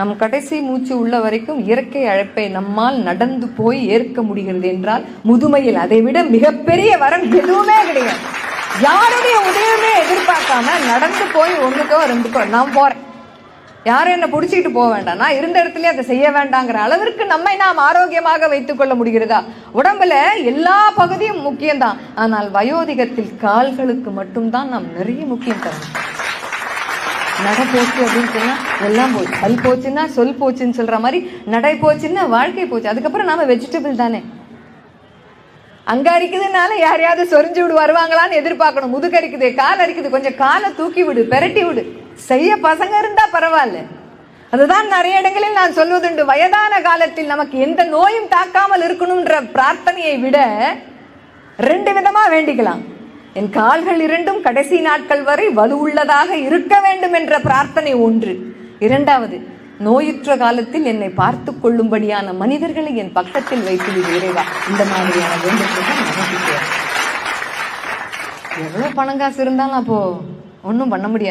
நம் கடைசி மூச்சு உள்ள வரைக்கும் இயற்கை அழைப்பை நம்மால் நடந்து போய் ஏற்க முடிகிறது என்றால் முதுமையில் அதை விட மிகப்பெரிய வரம் எதுவுமே கிடையாது. யாருடைய உதவியுமே எதிர்பார்க்காம நடந்து போய் ஒண்ணுக்கோ ரெண்டுக்கோ நான் போறேன். யாரும் என்ன பிடிச்சிக்கிட்டு போக வேண்டாம். நான் இருந்த இடத்துலயே அதை செய்ய வேண்டாங்கிற அளவிற்கு நம்மை நாம் ஆரோக்கியமாக வைத்துக் கொள்ள முடிகிறதா? உடம்புல எல்லா பகுதியும் முக்கியம்தான். ஆனால் வயோதிகத்தில் கால்களுக்கு மட்டும்தான் நாம் நிறைய முக்கியம் தரணும் நடை போச்சு அப்படின்னு சொன்னால் எல்லாம் போச்சு பல் போச்சுன்னா சொல் போச்சுன்னு சொல்கிற மாதிரி நடை போச்சுன்னா வாழ்க்கை போச்சு. அதுக்கப்புறம் நாம் வெஜிடபிள் தானே. அங்க அரிக்குதுனால யாரையாவது சொரிஞ்சு விடு வருவாங்களான்னு எதிர்பார்க்கணும். முதுகரிக்குது கால் அரிக்குது. கொஞ்சம் காலை தூக்கி விடு பெரட்டி விடு. செய்ய பசங்க இருந்தா பரவாயில்ல. அதுதான் நிறைய இடங்களில் நான் சொல்வதுண்டு. வயதான காலத்தில் நமக்கு எந்த நோயும் தாக்காமல் இருக்கணும்ன்ற பிரார்த்தனையை விட ரெண்டு விதமா வேண்டிக்கலாம். என் கால்கள் இரண்டும் கடைசி நாட்கள் வரை வலுவுள்ளதாக இருக்க வேண்டும் என்ற பிரார்த்தனை ஒன்று. இரண்டாவது நோயுற்ற காலத்தில் என்னை பார்த்து கொள்ளும்படியான மனிதர்களை என் பக்கத்தில் வைத்து இறைவா. இந்த மாதிரியான வேண்டுகோள் நமக்கு எவ்வளவு பணம் காசு இருந்தாலும் அப்போ ஒன்றும் பண்ண முடியாது.